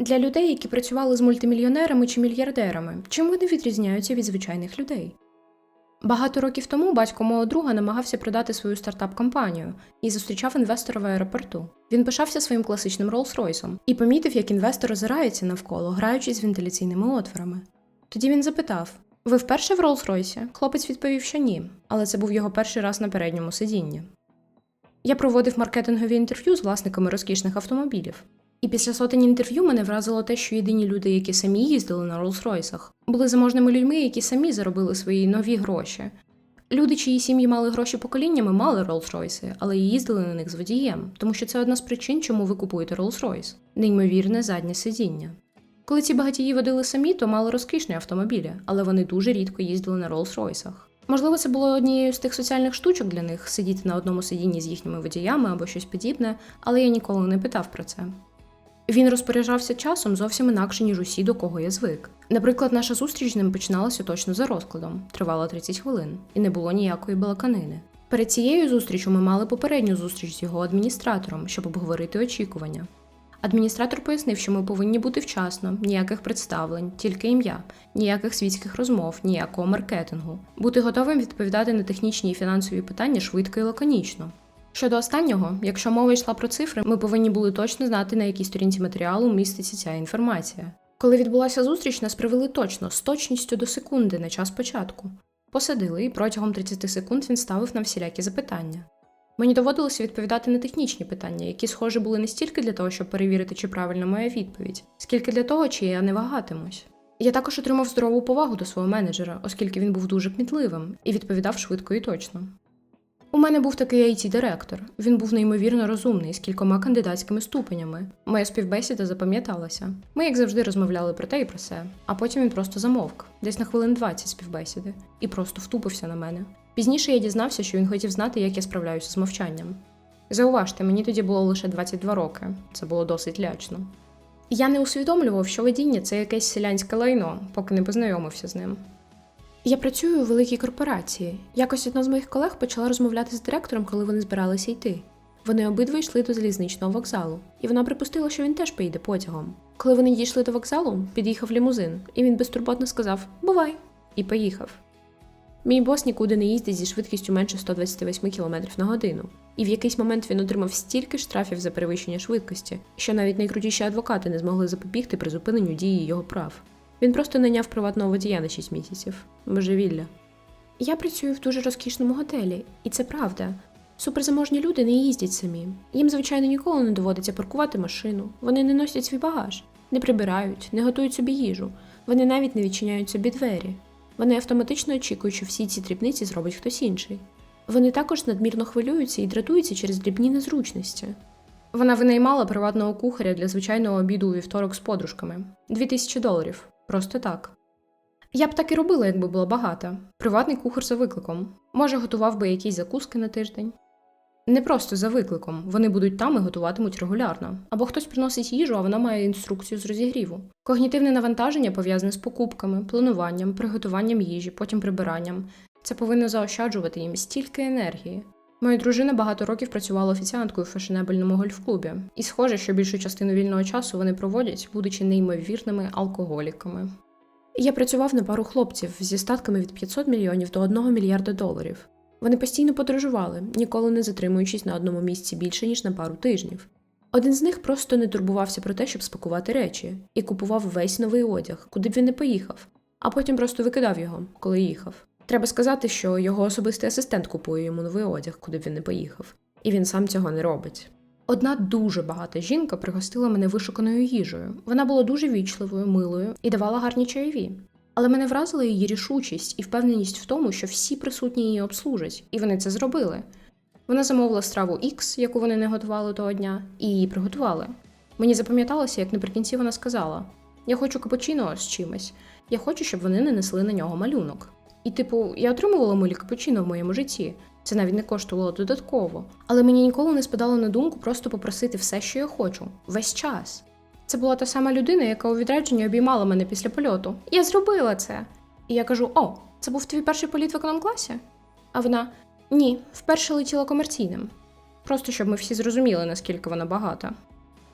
Для людей, які працювали з мультимільйонерами чи мільярдерами, чим вони відрізняються від звичайних людей? Багато років тому батько мого друга намагався продати свою стартап-компанію і зустрічав інвестора в аеропорту. Він пишався своїм класичним Роллс-Ройсом і помітив, як інвестор озирається навколо, граючись з вентиляційними отворами. Тоді він запитав: Ви вперше в Роллс-Ройсі? Хлопець відповів, що ні, але це був його перший раз на передньому сидінні. Я проводив маркетингові інтерв'ю з власниками розкішних автомобілів. І після сотень інтерв'ю мене вразило те, що єдині люди, які самі їздили на Роллс-Ройсах, були заможними людьми, які самі заробили свої нові гроші. Люди, чиї сім'ї мали гроші поколіннями, мали Роллс-Ройси, але їздили на них з водієм, тому що це одна з причин, чому ви купуєте Роллс-Ройс – неймовірне заднє сидіння. Коли ці багатії водили самі, то мали розкішні автомобілі, але вони дуже рідко їздили на Роллс-Ройсах. Можливо, це було однією з тих соціальних штучок для них сидіти на одному сидінні з їхніми водіями або щось подібне, але я ніколи не питав про це. Він розпоряджався часом зовсім інакше, ніж усі, до кого я звик. Наприклад, наша зустріч з ним починалася точно за розкладом, тривала 30 хвилин, і не було ніякої балаканини. Перед цією зустрічю ми мали попередню зустріч з його адміністратором, щоб обговорити очікування. Адміністратор пояснив, що ми повинні бути вчасно, ніяких представлень, тільки ім'я, ніяких світських розмов, ніякого маркетингу, бути готовим відповідати на технічні і фінансові питання швидко і лаконічно. Щодо останнього, якщо мова йшла про цифри, ми повинні були точно знати, на якій сторінці матеріалу міститься ця інформація. Коли відбулася зустріч, нас привели точно з точністю до секунди на час початку. Посадили, і протягом 30 секунд він ставив нам всілякі запитання. Мені доводилося відповідати на технічні питання, які, схоже, були не стільки для того, щоб перевірити, чи правильна моя відповідь, скільки для того, чи я не вагатимусь. Я також отримав здорову повагу до свого менеджера, оскільки він був дуже кмітливим і відповідав швидко і точно. У мене був такий it директор Він був неймовірно розумний з кількома кандидатськими ступенями. Моя співбесіда запам'яталася. Ми, як завжди, розмовляли про те і про все, а потім він просто замовк, десь на хвилин 20 співбесіди, і просто втупився на мене. Пізніше я дізнався, що він хотів знати, як я справляюся з мовчанням. Зауважте, мені тоді було лише 22 роки, це було досить лячно. Я не усвідомлював, що водіння це якесь селянське лайно, поки не познайомився з ним. Я працюю у великій корпорації. Якось одна з моїх колег почала розмовляти з директором, коли вони збиралися йти. Вони обидва йшли до залізничного вокзалу, і вона припустила, що він теж поїде потягом. Коли вони дійшли до вокзалу, під'їхав лімузин, і він безтурботно сказав Бувай! і поїхав. Мій бос нікуди не їздить зі швидкістю менше 128 км на годину, і в якийсь момент він отримав стільки штрафів за перевищення швидкості, що навіть найкрутіші адвокати не змогли запобігти призупиненню дії його прав. Він просто найняв приватного водія на 6 місяців. Божевілля. Я працюю в дуже розкішному готелі, і це правда. Суперзаможні люди не їздять самі. Їм, звичайно, ніколи не доводиться паркувати машину. Вони не носять свій багаж, не прибирають, не готують собі їжу. Вони навіть не відчиняють собі двері. Вони автоматично очікують, що всі ці дрібниці зробить хтось інший. Вони також надмірно хвилюються і дратуються через дрібні незручності. Вона винаймала приватного кухаря для звичайного обіду у вівторок з подружками 2000 доларів. Просто так. Я б так і робила, якби була багата. Приватний кухар за викликом. Може, готував би якісь закуски на тиждень. Не просто за викликом, вони будуть там і готуватимуть регулярно. Або хтось приносить їжу, а вона має інструкцію з розігріву. Когнітивне навантаження пов'язане з покупками, плануванням, приготуванням їжі, потім прибиранням. Це повинно заощаджувати їм стільки енергії. Моя дружина багато років працювала офіціанткою в фешенебельному гольф-клубі, і схоже, що більшу частину вільного часу вони проводять, будучи неймовірними алкоголіками. Я працював на пару хлопців зі статками від 500 мільйонів до 1 мільярда доларів. Вони постійно подорожували, ніколи не затримуючись на одному місці більше ніж на пару тижнів. Один з них просто не турбувався про те, щоб спакувати речі, і купував весь новий одяг, куди б він не поїхав, а потім просто викидав його, коли їхав. Треба сказати, що його особистий асистент купує йому новий одяг, куди б він не поїхав, і він сам цього не робить. Одна дуже багата жінка пригостила мене вишуканою їжею. Вона була дуже вічливою, милою і давала гарні чайові. Але мене вразила її рішучість і впевненість в тому, що всі присутні її обслужать, і вони це зробили. Вона замовила страву X, яку вони не готували того дня, і її приготували. Мені запам'яталося, як наприкінці вона сказала: Я хочу капучино з чимось. Я хочу, щоб вони не несли на нього малюнок. І, типу, я отримувала милі капучино в моєму житті. Це навіть не коштувало додатково. Але мені ніколи не спадало на думку просто попросити все, що я хочу, весь час. Це була та сама людина, яка у відрядженні обіймала мене після польоту. Я зробила це. І я кажу: О, це був твій перший політ в економ-класі? А вона ні, вперше летіла комерційним. Просто щоб ми всі зрозуміли, наскільки вона багата.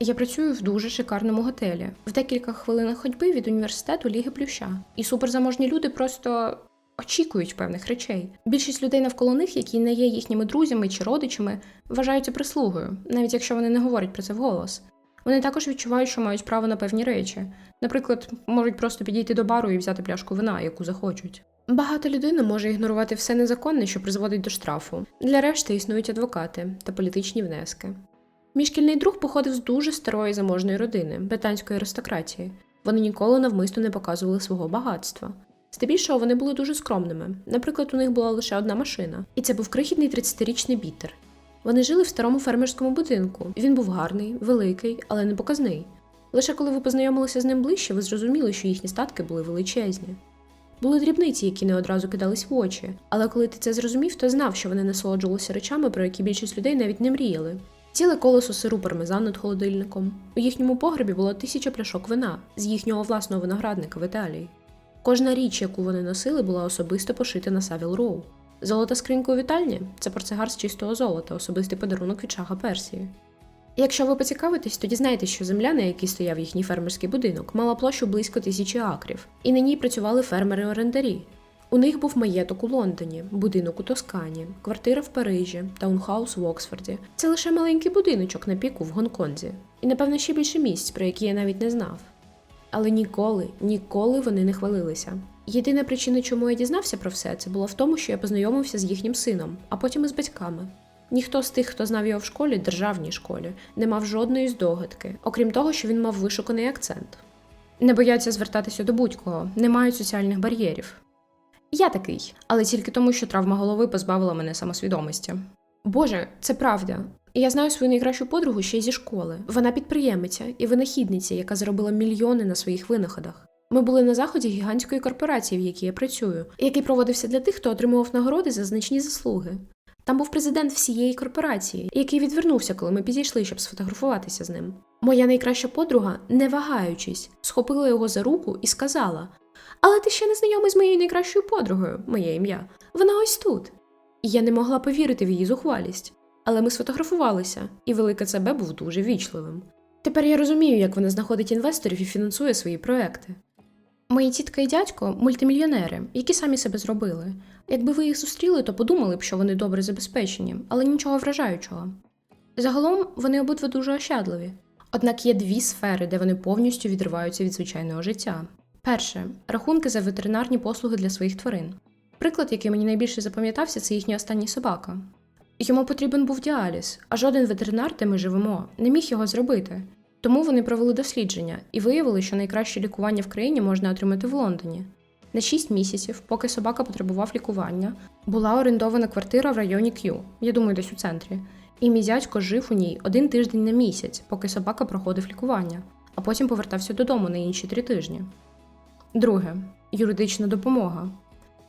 Я працюю в дуже шикарному готелі, в декілька хвилинах ходьби від університету Ліги Плюща. І суперзаможні люди просто очікують певних речей. Більшість людей навколо них, які не є їхніми друзями чи родичами, вважаються прислугою, навіть якщо вони не говорять про це вголос. Вони також відчувають, що мають право на певні речі. Наприклад, можуть просто підійти до бару і взяти пляшку вина, яку захочуть. Багата людина може ігнорувати все незаконне, що призводить до штрафу. Для решти існують адвокати та політичні внески. Мій шкільний друг походив з дуже старої заможної родини, британської аристократії. Вони ніколи навмисно не показували свого багатства. Здебільшого вони були дуже скромними. Наприклад, у них була лише одна машина, і це був крихітний 30-річний бітер. Вони жили в старому фермерському будинку. Він був гарний, великий, але не показний. Лише коли ви познайомилися з ним ближче, ви зрозуміли, що їхні статки були величезні. Були дрібниці, які не одразу кидались в очі, але коли ти це зрозумів, то знав, що вони насолоджувалися речами, про які більшість людей навіть не мріяли. Ціле колесо сиру пармезан над холодильником. У їхньому погребі було тисяча пляшок вина з їхнього власного виноградника в Італії. Кожна річ, яку вони носили, була особисто пошита на Савіл Роу. Золота скринька у вітальні це портсигар з чистого золота, особистий подарунок від шага Персії. Якщо ви поцікавитесь, то дізнаєтесь, що земля, на якій стояв їхній фермерський будинок, мала площу близько тисячі акрів, і на ній працювали фермери-орендарі. У них був маєток у Лондоні, будинок у Тоскані, квартира в Парижі, таунхаус в Оксфорді. Це лише маленький будиночок на піку в Гонконзі, і напевно ще більше місць, про які я навіть не знав. Але ніколи, ніколи вони не хвалилися. Єдина причина, чому я дізнався про все, це була в тому, що я познайомився з їхнім сином, а потім із батьками. Ніхто з тих, хто знав його в школі, державній школі, не мав жодної здогадки, окрім того, що він мав вишуканий акцент. Не бояться звертатися до будь-кого, не мають соціальних бар'єрів. Я такий, але тільки тому, що травма голови позбавила мене самосвідомості. Боже, це правда. І я знаю свою найкращу подругу ще зі школи. Вона підприємиця і винахідниця, яка заробила мільйони на своїх винаходах. Ми були на заході гігантської корпорації, в якій я працюю, який проводився для тих, хто отримував нагороди за значні заслуги. Там був президент всієї корпорації, який відвернувся, коли ми підійшли, щоб сфотографуватися з ним. Моя найкраща подруга, не вагаючись, схопила його за руку і сказала: Але ти ще не знайомий з моєю найкращою подругою, моє ім'я. Вона ось тут. І я не могла повірити в її зухвалість. Але ми сфотографувалися, і велике ЦБ був дуже вічливим. Тепер я розумію, як вона знаходить інвесторів і фінансує свої проекти. Мої тітка і дядько мультимільйонери, які самі себе зробили. Якби ви їх зустріли, то подумали б, що вони добре забезпечені, але нічого вражаючого. Загалом вони обидва дуже ощадливі. Однак є дві сфери, де вони повністю відриваються від звичайного життя. Перше рахунки за ветеринарні послуги для своїх тварин. Приклад, який мені найбільше запам'ятався, це їхня остання собака. Йому потрібен був діаліз, а жоден ветеринар, де ми живемо, не міг його зробити. Тому вони провели дослідження і виявили, що найкраще лікування в країні можна отримати в Лондоні. На 6 місяців, поки собака потребував лікування, була орендована квартира в районі К'ю, я думаю, десь у центрі. І мій дядько жив у ній один тиждень на місяць, поки собака проходив лікування, а потім повертався додому на інші три тижні. Друге юридична допомога.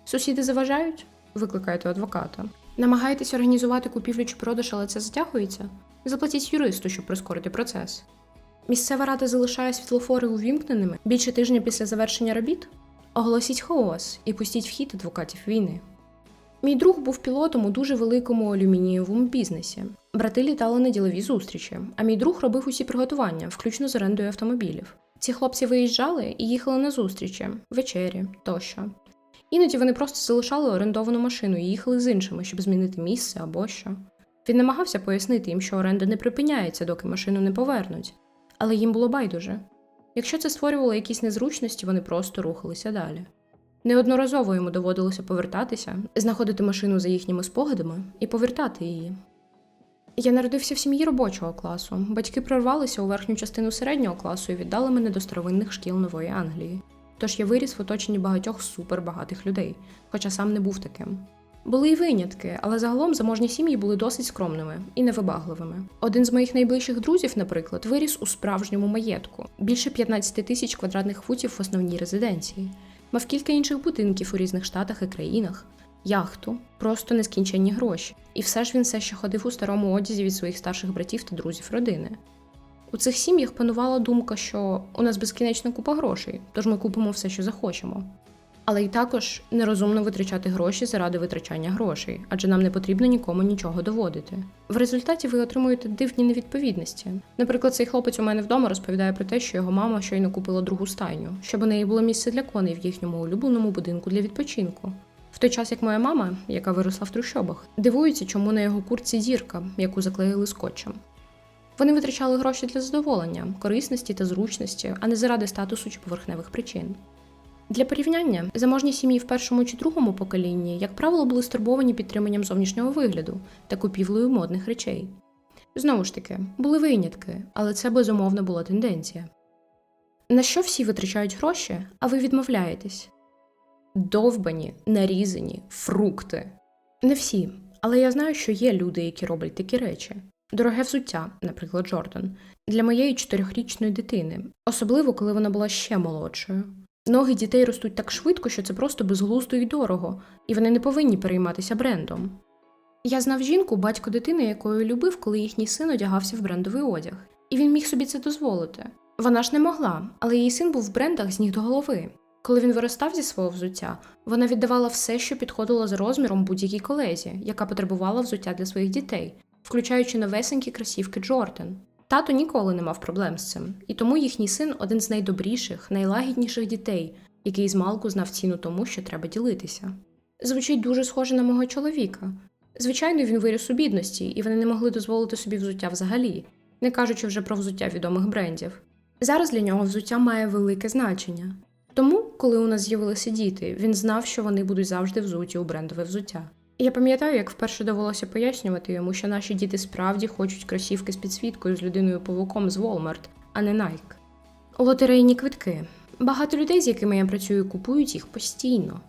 Сусіди заважають? Викликаєте адвоката. Намагаєтесь організувати купівлю чи продаж, але це затягується? Заплатіть юристу, щоб прискорити процес. Місцева рада залишає світлофори увімкненими більше тижня після завершення робіт? Оголосіть хаос і пустіть в хід адвокатів війни. Мій друг був пілотом у дуже великому алюмінієвому бізнесі. Брати літали на ділові зустрічі, а мій друг робив усі приготування, включно з орендою автомобілів. Ці хлопці виїжджали і їхали на зустрічі, вечері тощо. Іноді вони просто залишали орендовану машину і їхали з іншими, щоб змінити місце або що. Він намагався пояснити їм, що оренда не припиняється, доки машину не повернуть, але їм було байдуже. Якщо це створювало якісь незручності, вони просто рухалися далі. Неодноразово йому доводилося повертатися, знаходити машину за їхніми спогадами і повертати її. Я народився в сім'ї робочого класу. Батьки прорвалися у верхню частину середнього класу і віддали мене до старовинних шкіл Нової Англії. Тож я виріс в оточенні багатьох супербагатих людей, хоча сам не був таким. Були й винятки, але загалом заможні сім'ї були досить скромними і невибагливими. Один з моїх найближчих друзів, наприклад, виріс у справжньому маєтку більше 15 тисяч квадратних футів в основній резиденції, мав кілька інших будинків у різних штатах і країнах, яхту, просто нескінченні гроші. І все ж він все ще ходив у старому одязі від своїх старших братів та друзів родини. У цих сім'ях панувала думка, що у нас безкінечна купа грошей, тож ми купимо все, що захочемо. Але й також нерозумно витрачати гроші заради витрачання грошей, адже нам не потрібно нікому нічого доводити. В результаті ви отримуєте дивні невідповідності. Наприклад, цей хлопець у мене вдома розповідає про те, що його мама щойно купила другу стайню, щоб у неї було місце для коней в їхньому улюбленому будинку для відпочинку. В той час як моя мама, яка виросла в трущобах, дивується, чому на його куртці зірка, яку заклеїли скотчем. Вони витрачали гроші для задоволення, корисності та зручності, а не заради статусу чи поверхневих причин. Для порівняння, заможні сім'ї в першому чи другому поколінні, як правило, були стурбовані підтриманням зовнішнього вигляду та купівлею модних речей. Знову ж таки, були винятки, але це безумовно була тенденція. На що всі витрачають гроші, а ви відмовляєтесь? Довбані, нарізані, фрукти. Не всі, але я знаю, що є люди, які роблять такі речі. Дороге взуття, наприклад, Джордан, для моєї чотирьохрічної дитини, особливо коли вона була ще молодшою. Ноги дітей ростуть так швидко, що це просто безглуздо і дорого, і вони не повинні перейматися брендом. Я знав жінку, батько дитини, якою любив, коли їхній син одягався в брендовий одяг, і він міг собі це дозволити. Вона ж не могла, але її син був в брендах з ніг до голови. Коли він виростав зі свого взуття, вона віддавала все, що підходило за розміром будь-якій колезі, яка потребувала взуття для своїх дітей, включаючи новесенькі кросівки Джордан. Тато ніколи не мав проблем з цим, і тому їхній син один з найдобріших, найлагідніших дітей, який змалку знав ціну тому, що треба ділитися. Звучить дуже схоже на мого чоловіка. Звичайно, він виріс у бідності, і вони не могли дозволити собі взуття взагалі, не кажучи вже про взуття відомих брендів. Зараз для нього взуття має велике значення. Тому, коли у нас з'явилися діти, він знав, що вони будуть завжди взуті у брендове взуття. Я пам'ятаю, як вперше довелося пояснювати йому, що наші діти справді хочуть кросівки з підсвіткою з людиною павуком з Walmart, а не Nike. Лотерейні квитки. Багато людей, з якими я працюю, купують їх постійно.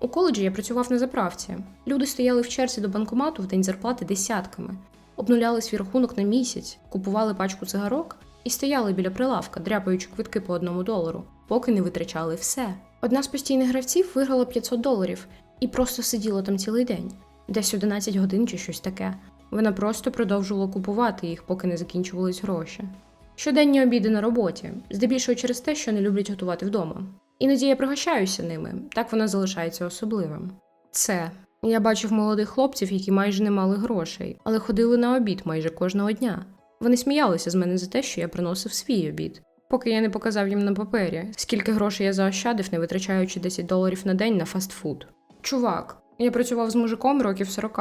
У коледжі я працював на заправці. Люди стояли в черзі до банкомату в день зарплати десятками, обнуляли свій рахунок на місяць, купували пачку цигарок і стояли біля прилавка, дряпаючи квитки по одному долару, поки не витрачали все. Одна з постійних гравців виграла 500 доларів і просто сиділа там цілий день, десь 11 годин чи щось таке. Вона просто продовжувала купувати їх, поки не закінчувались гроші. Щоденні обіди на роботі, здебільшого через те, що не люблять готувати вдома. Іноді я пригощаюся ними, так воно залишається особливим. Це я бачив молодих хлопців, які майже не мали грошей, але ходили на обід майже кожного дня. Вони сміялися з мене за те, що я приносив свій обід, поки я не показав їм на папері, скільки грошей я заощадив, не витрачаючи 10 доларів на день на фастфуд. Чувак, я працював з мужиком років 40.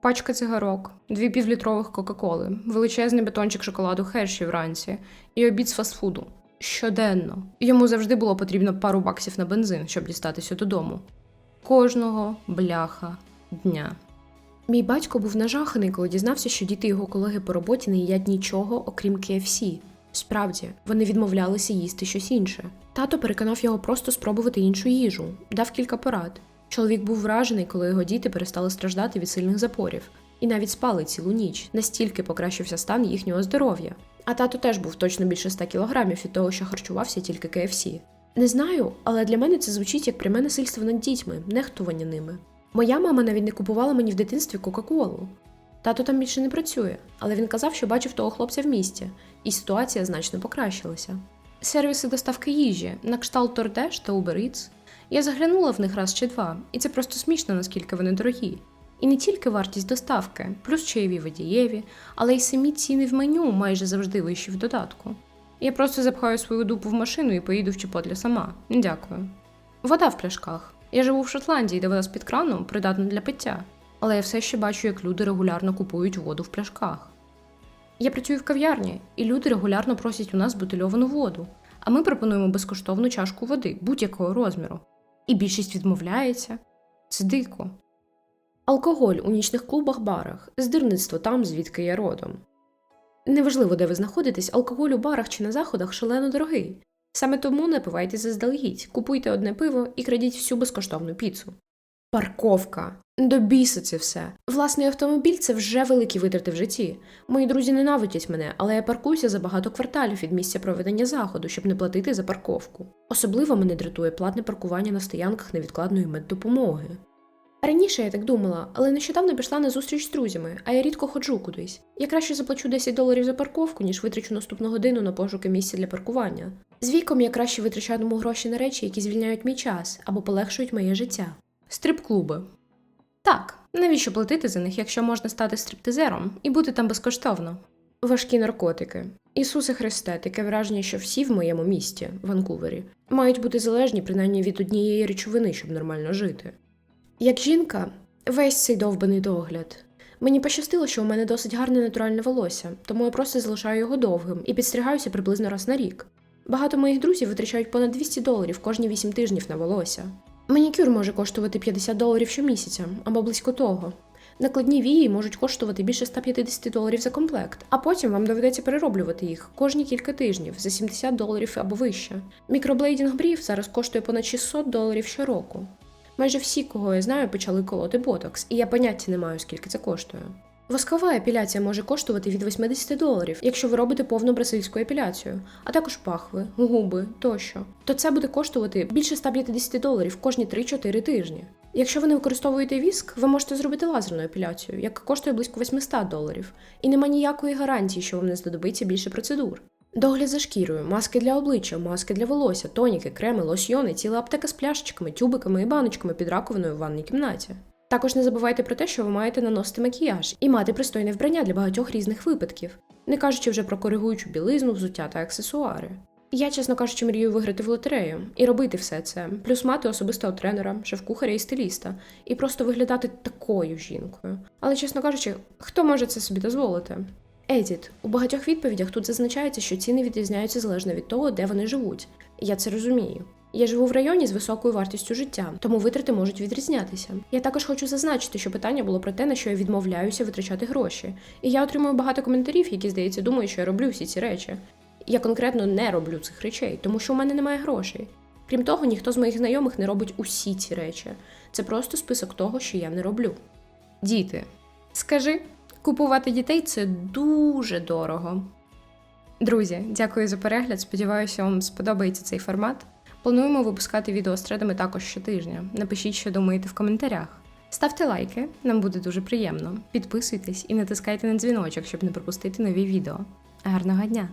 Пачка цигарок, дві півлітрових Кока-Коли, величезний батончик шоколаду Херші вранці і обід з фастфуду. Щоденно. Йому завжди було потрібно пару баксів на бензин, щоб дістатися додому. Кожного бляха дня. Мій батько був нажаханий, коли дізнався, що діти його колеги по роботі не їдять нічого, окрім KFC. Справді, вони відмовлялися їсти щось інше. Тато переконав його просто спробувати іншу їжу, дав кілька порад. Чоловік був вражений, коли його діти перестали страждати від сильних запорів, і навіть спали цілу ніч, настільки покращився стан їхнього здоров'я. А тато теж був точно більше 100 кілограмів від того, що харчувався тільки KFC. Не знаю, але для мене це звучить як пряме насильство над дітьми, нехтування ними. Моя мама навіть не купувала мені в дитинстві Кока-Колу. Тато там більше не працює, але він казав, що бачив того хлопця в місті, і ситуація значно покращилася. Сервіси доставки їжі на кшталт DoorDash та Uber Eats. Я заглянула в них раз чи два, і це просто смішно, наскільки вони дорогі. І не тільки вартість доставки, плюс чаєві водієві, але й самі ціни в меню майже завжди вищі в додатку. Я просто запхаю свою дупу в машину і поїду в Чіпотлі сама. Дякую. Вода в пляшках. Я живу в Шотландії, де вода з-під крану придатна для пиття, але я все ще бачу, як люди регулярно купують воду в пляшках. Я працюю в кав'ярні, і люди регулярно просять у нас бутильовану воду, а ми пропонуємо безкоштовну чашку води будь-якого розміру. І більшість відмовляється. Це дико. Алкоголь у нічних клубах барах, здирництво там, звідки я родом. Неважливо, де ви знаходитесь, алкоголь у барах чи на заходах шалено дорогий. Саме тому напивайте заздалегідь, купуйте одне пиво і крадіть всю безкоштовну піцу. Парковка. До біса це все. Власний автомобіль це вже великі витрати в житті. Мої друзі ненавидять мене, але я паркуюся за багато кварталів від місця проведення заходу, щоб не платити за парковку. Особливо мене дратує платне паркування на стоянках невідкладної меддопомоги. Раніше я так думала, але нещодавно пішла на зустріч з друзями, а я рідко ходжу кудись. Я краще заплачу 10 доларів за парковку, ніж витрачу наступну годину на пошуки місця для паркування. З віком я краще витрачатиму гроші на речі, які звільняють мій час або полегшують моє життя. Стрип-клуби. Так, навіщо платити за них, якщо можна стати стриптизером і бути там безкоштовно? Важкі наркотики. Ісусе Христе, таке враження, що всі в моєму місті, Ванкувері, мають бути залежні принаймні від однієї речовини, щоб нормально жити. Як жінка, весь цей довбаний догляд. Мені пощастило, що у мене досить гарне натуральне волосся, тому я просто залишаю його довгим і підстригаюся приблизно раз на рік. Багато моїх друзів витрачають понад 200 доларів кожні 8 тижнів на волосся. Манікюр може коштувати 50 доларів щомісяця або близько того. Накладні вії можуть коштувати більше 150 доларів за комплект, а потім вам доведеться перероблювати їх кожні кілька тижнів за 70 доларів або вище. Мікроблейдінг брів зараз коштує понад 600 доларів щороку. Майже всі, кого я знаю, почали колоти ботокс, і я поняття не маю, скільки це коштує. Воскова епіляція може коштувати від 80 доларів, якщо ви робите повну бразильську епіляцію, а також пахви, губи тощо. То це буде коштувати більше 150 доларів кожні 3-4 тижні. Якщо ви не використовуєте віск, ви можете зробити лазерну епіляцію, яка коштує близько 800 доларів, і нема ніякої гарантії, що вам не знадобиться більше процедур. Догляд за шкірою, маски для обличчя, маски для волосся, тоніки, креми, лосьйони, ціла аптека з пляшечками, тюбиками і баночками під раковиною в ванній кімнаті. Також не забувайте про те, що ви маєте наносити макіяж і мати пристойне вбрання для багатьох різних випадків, не кажучи вже про коригуючу білизну, взуття та аксесуари. Я, чесно кажучи, мрію виграти в лотерею і робити все це, плюс мати особистого тренера, шеф-кухаря і стиліста, і просто виглядати такою жінкою. Але, чесно кажучи, хто може це собі дозволити? Едіт, у багатьох відповідях тут зазначається, що ціни відрізняються залежно від того, де вони живуть. Я це розумію. Я живу в районі з високою вартістю життя, тому витрати можуть відрізнятися. Я також хочу зазначити, що питання було про те, на що я відмовляюся витрачати гроші. І я отримую багато коментарів, які, здається, думають, що я роблю всі ці речі. Я конкретно не роблю цих речей, тому що у мене немає грошей. Крім того, ніхто з моїх знайомих не робить усі ці речі. Це просто список того, що я не роблю. Діти. Скажи, купувати дітей це дуже дорого. Друзі, дякую за перегляд. Сподіваюся, вам сподобається цей формат. Плануємо випускати відео з тредами також щотижня. Напишіть, що думаєте в коментарях. Ставте лайки, нам буде дуже приємно. Підписуйтесь і натискайте на дзвіночок, щоб не пропустити нові відео. Гарного дня!